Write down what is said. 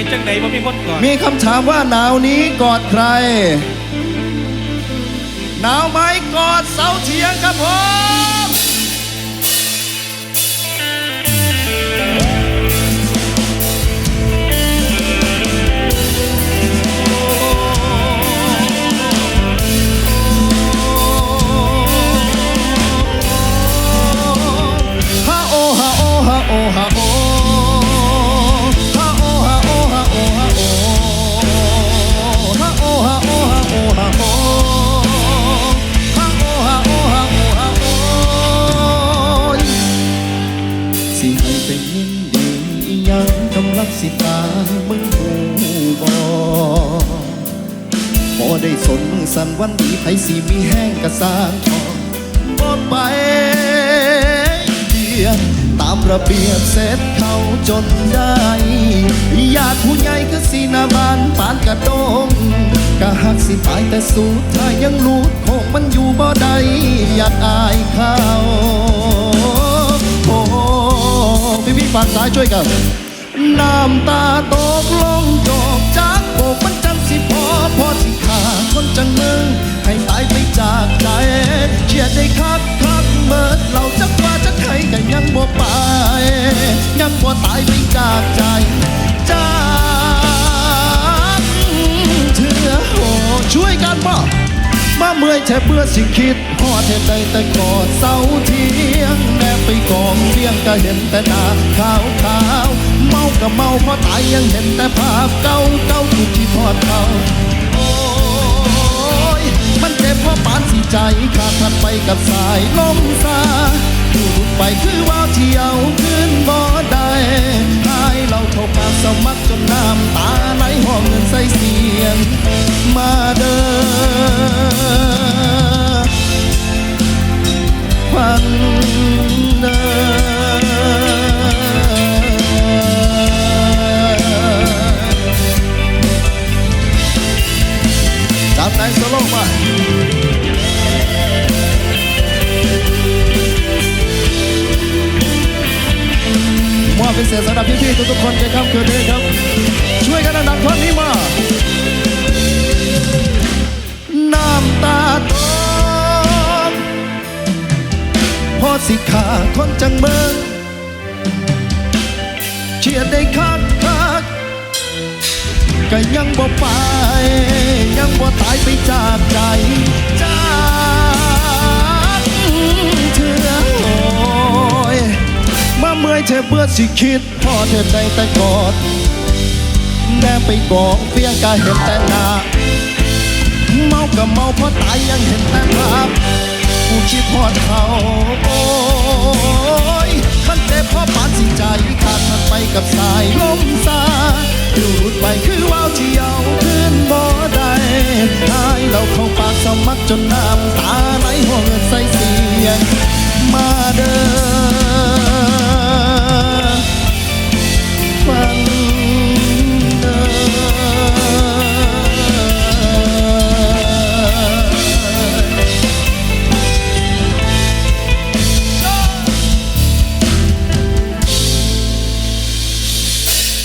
ห็นจังไหนว่ามีคนก่อนมีคำถามว่าหนาวนี้กอดใคร หนาวไหมกอดเสาเทียงครับผม ยินดีอีหยังกำลังสิตามึงหูบอพอได้สนมือสั่นวันดีไผสีมีแห้งกระสางทองบ่ไปเดียตามระเบียบเสร็จเขาจนได้ญาติผู้ใหญ่คือสีนาบานปานกระโดงกะหักสิตายแต่สุดท้ายยังรู้คงมันอยู่บ่ได้อยากอายเขา ฝั่งซ้ายช่วยกัน น้ำตาตกลงจอกจากโบกมันจังสิพอพอสิขาคนจังมึง ให้ตายไปจากใจเขียดได้คักคักเมิดเราจักว่าจักใครก็ยังบ่ไป ยังบ่ตายไปจากใจจากเถื่อโหช่วยกันบ่มาเมื่อยแทบเบื่อสิคิดพอเหตุใดแต่กอดเสา ก็เห็นแต่หน้าขาวขาวเมาก็เมาเพราะตายยังเห็นแต่ภาพเก่าเก่าถูกที่ทอดเขาโอ้ยมันเจ็บเพราะปานสีใจขาดพัดไปกับสายลมซาดูดไปคือว่าเที่ยวขึ้นบ่ได้หายเราเข้าปากสมัครจนน้ำตาไหลห้องเงินใส่เสียงมา มอบเป็นเสียงสำหรับพี่ๆทุกๆคนในค่ำคืนนี้ครับ ช่วยกันดังๆท่อนนี้มา น้ำตาตกพอสิขาคนจังเมืองเชียดได้คักคักก็ยังบ่ไป มาเมื่อยเธอเบื่อสิคิดพ่อเธอได้แต่กอดแนบไปกองเพียงกายเห็นแต่หน้าเมากับเมาเพราะตายยังเห็นแต่ภาพกูคิดพอดเขาโอ้ยมันเจ็บพราะปานสิใจขาดพัดไปกับสายลมซาดูดไปคือว่าวที่เอาขึ้นบ่ได้หายเราเข้าปากสมักจนน้ำตาไหลห้องใส